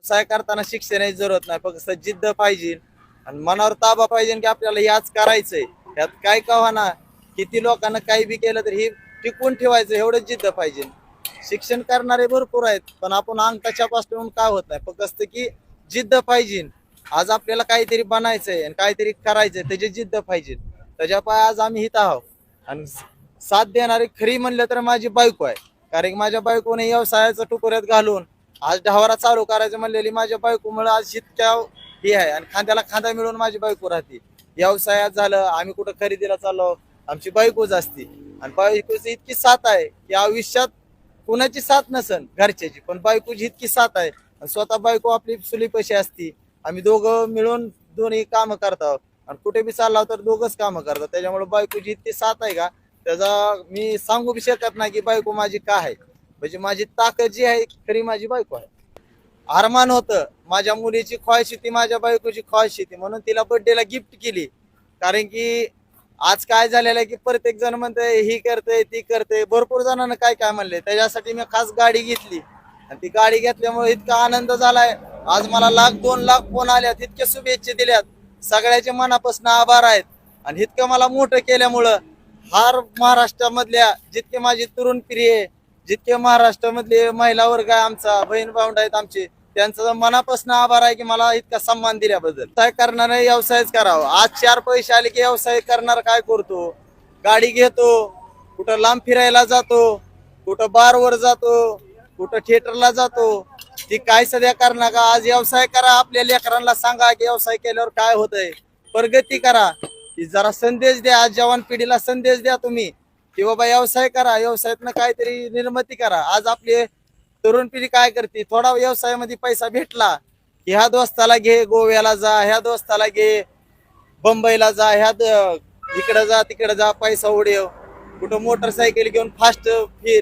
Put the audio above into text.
व्यवसाय करताना शिक्षणाची जरूरत नाही फक्त जिद्द पाहिजे. आणि मनावर ताबा पाहिजे की आपल्याला याच करायचंय. यात काय का किती लोकांना काही बी केलं तर हे टिकून ठेवायचं एवढं जिद्द पाहिजे. शिक्षण करणारे भरपूर आहेत पण आपण अंगठाच्या पासून काय होत नाही? फक्त की जिद्द पाहिजे. आज आपल्याला काहीतरी बनायचंय आणि काहीतरी करायचंय त्याची जिद्द पाहिजे. त्याच्या पाय आज आम्ही इथं आहोत. आणि साथ देणारी खरी म्हणलं तर माझी बायको आहे. कारण की माझ्या बायकोने व्यवसायाचं टुकऱ्यात घालून आज ढवारा चालू करायचं म्हणलेली माझ्या बायकोमुळे आज इतक्या हे आहे. आणि खांद्याला खांदा मिळून माझी बायको राहते. व्यवसायात झालं आम्ही कुठं खरेदीला चाललो आमची बायकोच असते. आणि बायकोची इतकी साथ आहे की आयुष्यात कुणाची साथ नसन घरच्याची पण बायकोची इतकी साथ आहे. आणि स्वतः बायको आपली सुली पैसे असती. आम्ही दोघं मिळून दोन्ही कामं करतो आणि कुठे बी चालला तर दोघंच कामं करतात. त्याच्यामुळे बायकोची इतकी साथ आहे का? त्याचा मी सांगू बी शकत नाही की बायको माझी का आहे. म्हणजे माझी ताकद जी आहे खरी माझी बायको आहे. अरमान होतं माझ्या मुलीची ख्वाहिश होती माझ्या बायकोची ख्वाहिश होती म्हणून तिला बर्थडेला गिफ्ट केली. कारण की आज काय झालेलं आहे की प्रत्येक जण म्हणते ही करते ती करते भरपूर जणांना काय काय म्हणले त्याच्यासाठी मी खास गाडी घेतली. आणि ती गाडी घेतल्यामुळे इतका आनंद झालाय. आज मला लाख दोन लाख फोन आल्यात इतके शुभेच्छा दिल्यात. सगळ्याचे मनापासून आभार आहेत. आणि इतकं मला मोठं केल्यामुळं हार महाराष्ट्रामधल्या जितके माझी तरुण पिढी आहे जितके महाराष्ट्रामधले महिला वर्ग आहे आमचा बहीण भाऊंड आहेत आमचे त्यांचा मनापासून आभार आहे की मला इतका सन्मान दिल्याबद्दल. काय करणार व्यवसायच करावा. आज चार पैसे आले की व्यवसाय करणार काय करतो? गाडी घेतो कुठं लांब फिरायला जातो कुठं बारवर जातो कुठं थिएटरला जातो ती काय सध्या करणार का? आज व्यवसाय करा आपल्या लेकरांना सांगा की व्यवसाय केल्यावर काय होतंय. प्रगती करा. की जरा संदेश द्या आज जवान पिढीला संदेश द्या तुम्ही. की बाबा व्यवसाय करा व्यवसायातनं काहीतरी निर्मिती करा. आज आपले तरुण पिढी काय करते? थोडा व्यवसायामध्ये पैसा भेटला की ह्या दोस्ताला घे गोव्याला जा ह्या दोस्ताला घे बंबईला जा ह्या द- इकडं जा तिकडं जा पैसा उडव. कुठं मोटरसायकल घेऊन फास्ट फिर.